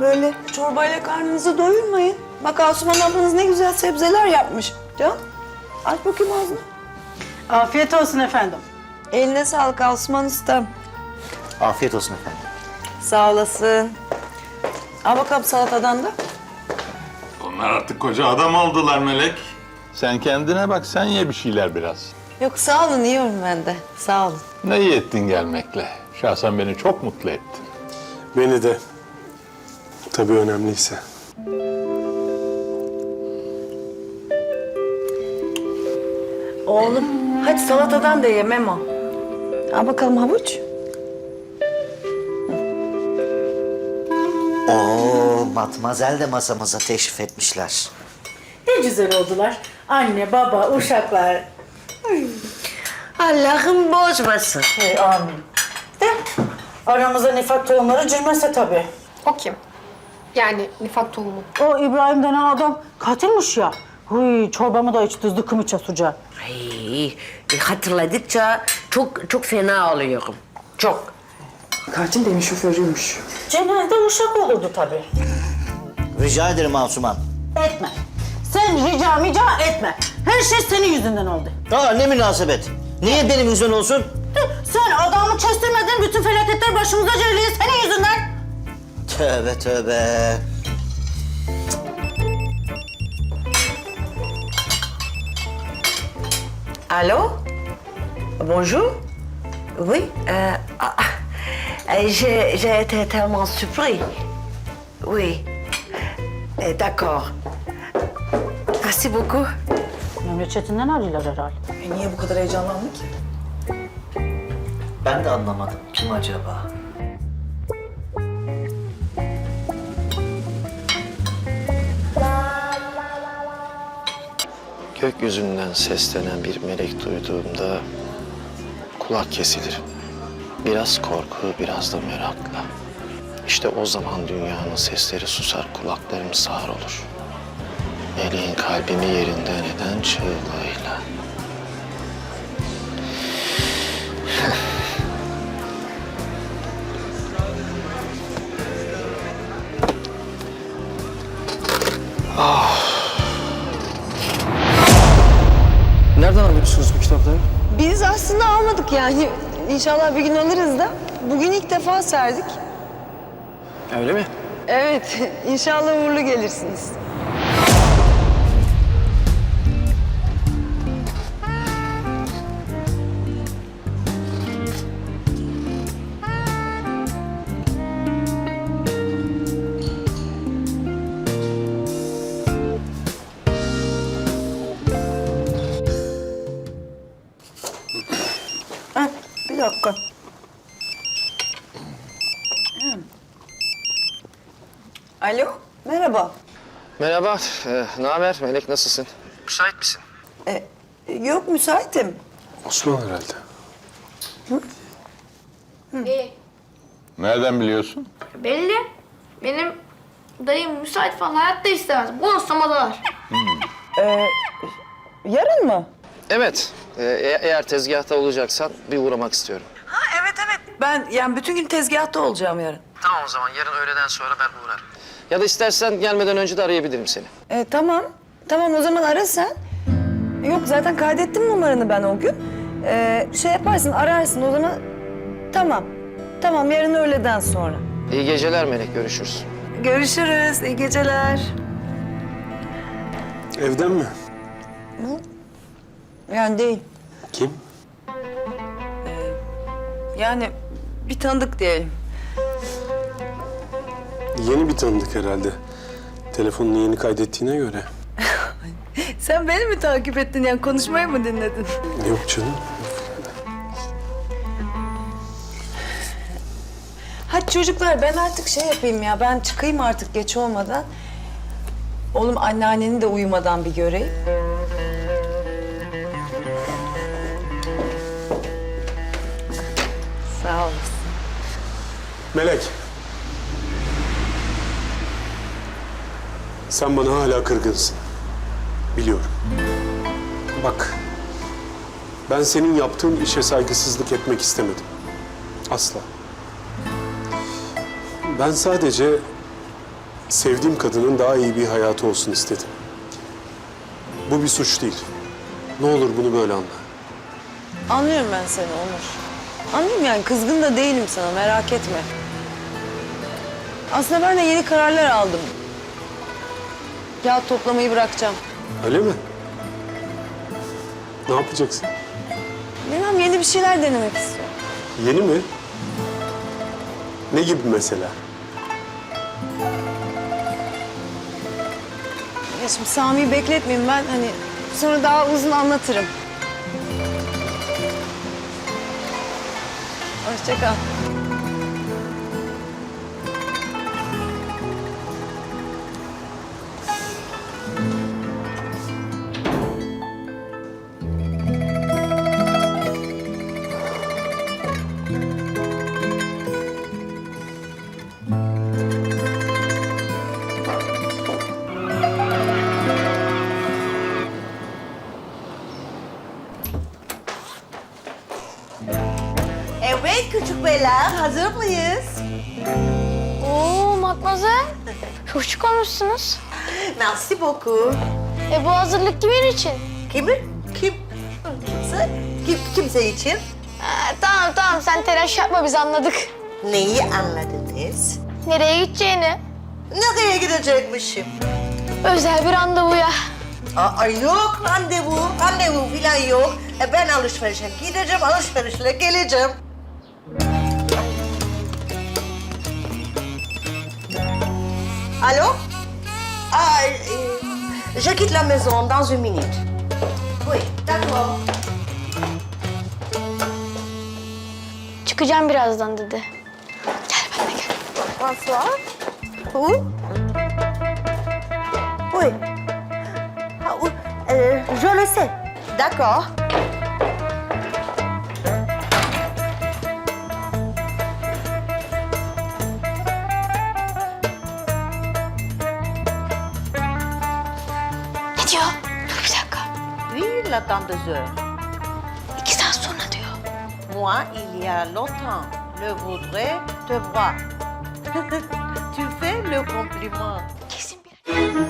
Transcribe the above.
canım böyle çorbayla karnınızı doyurmayın. Bak Asuman ablanız ne güzel sebzeler yapmış. Can aç bakayım ağzını. Afiyet olsun efendim. Eline sağlık Asuman ustam. Afiyet olsun efendim. Sağ olasın. Al bakalım salatadan da. Onlar artık koca adam oldular Melek. Sen kendine bak, sen ye bir şeyler biraz. Yok sağ olun yiyorum ben de. Sağ olun. Ne iyi ettin gelmekle. Şahsen beni çok mutlu ettin. Beni de. Tabii önemliyse. Oğlum hadi salatadan da ye Memo. Al bakalım havuç. Oo, matmazel de masamıza teşrif etmişler. Ne güzel oldular. Anne, baba, uşaklar. Allah'ım bozmasın. Hey, amin. De aramıza nifak tohumları girmese tabii. O kim? Yani nifak tohumu. O İbrahim denen adam katilmiş ya. Huy çorbamı da içti zıkkım içe suca. Ay, e, hatırladıkça çok çok fena oluyorum. Çok. Katil demiş şoförüymüş. Cenazede uşak olurdu tabii. Rica ederim Asuman. Etme. Sen rica mica etme. Her şey senin yüzünden oldu. Aa ne münasebet. Niye benim yüzüm olsun? Sen adamı kestirmedin, bütün felaketler başımıza geliyor senin yüzünden. Tövbe tövbe. Allô? Bonjour? Oui? euh, ah, ah, j'ai j'ai été tellement surpris. Oui. Euh, D'accord. Merci beaucoup. Memleketinden arıyorlar herhalde. E niye bu kadar heyecanlandın ki? Ben de anlamadım. Kim acaba? Gökyüzünden seslenen bir melek duyduğumda kulak kesilir. Biraz korku, biraz da merakla. İşte o zaman dünyanın sesleri susar, kulaklarım sağır olur. Meleğin kalbimi yerinden eden çığlığıyla. Nereden alıyorsunuz bu kitapları? Biz aslında almadık yani. İnşallah bir gün alırız da. Bugün ilk defa serdik. Öyle mi? Evet, inşallah uğurlu gelirsiniz. Bir dakika. Hmm. Alo, merhaba. Merhaba, e, ne haber? Melek nasılsın? Müsait misin? E, yok müsaitim. Osman herhalde. İyi. Nereden biliyorsun? Belli. Benim dayım müsait falan hayatta istemez. Bonoslamadılar. Yarın mı? Evet, e, e- eğer tezgahta olacaksan bir uğramak istiyorum. Ha evet evet. Ben yani bütün gün tezgahta olacağım yarın. Tamam o zaman yarın öğleden sonra ben uğrarım. Ya da istersen gelmeden önce de arayabilirim seni. E, tamam. Tamam o zaman ara sen. Yok zaten kaydettim numaranı ben o gün. E, şey yaparsın ararsın o zaman. Tamam. Tamam yarın öğleden sonra. İyi geceler Melek, görüşürüz. Görüşürüz. İyi geceler. Evden mi? Yani değil. Kim? Yani bir tanıdık diyelim. Yeni bir tanıdık herhalde. Telefonunu yeni kaydettiğine göre. Sen beni mi takip ettin yani konuşmayı mı dinledin? Yok canım. Hadi çocuklar ben artık şey yapayım ya. Ben çıkayım artık geç olmadan. Oğlum anneanneni de uyumadan bir göreyim. Melek. Sen bana hala kırgınsın. Biliyorum. Bak. Ben senin yaptığın işe saygısızlık etmek istemedim. Asla. Ben sadece sevdiğim kadının daha iyi bir hayatı olsun istedim. Bu bir suç değil. Ne olur bunu böyle anla. Anlıyorum ben seni Onur. Anlıyorum yani kızgın da değilim sana merak etme. Aslında ben de yeni kararlar aldım. Kağıt toplamayı bırakacağım. Öyle mi? Ne yapacaksın? Bilmem yeni bir şeyler denemek istiyorum. Yeni mi? Ne gibi mesela? Ya şimdi Sami'yi bekletmeyeyim ben hani sonra daha uzun anlatırım. Hoşça kal. Evet küçük beyler hazır mıyız? Oo matmazel. Çok şık olmuşsunuz. Merci beaucoup. E bu hazırlık kimin için? Kimin? Kim? Kimse? Kim, kimse için? Ha, tamam tamam sen telaş yapma biz anladık. Neyi anladınız? Nereye gideceğini. Nereye gidecekmişim? Özel bir randevuya. Aa, yok randevu, randevu falan yok. E, ben alışverişe gideceğim, alışverişle geleceğim. Allô Ah, euh, je quitte la maison dans une minute. Oui, d'accord. Çıkacağım birazdan dedi. Gel ben de gel. Bonsoir. Oui. Oui. Euh, je le sais. D'accord. Ne diyor? Dur bir dakika. Oui, il attend deux heures. İki saat sonra diyor. Moi, il y a longtemps, le voudrais te voir. tu fais le compliment. Kesin bir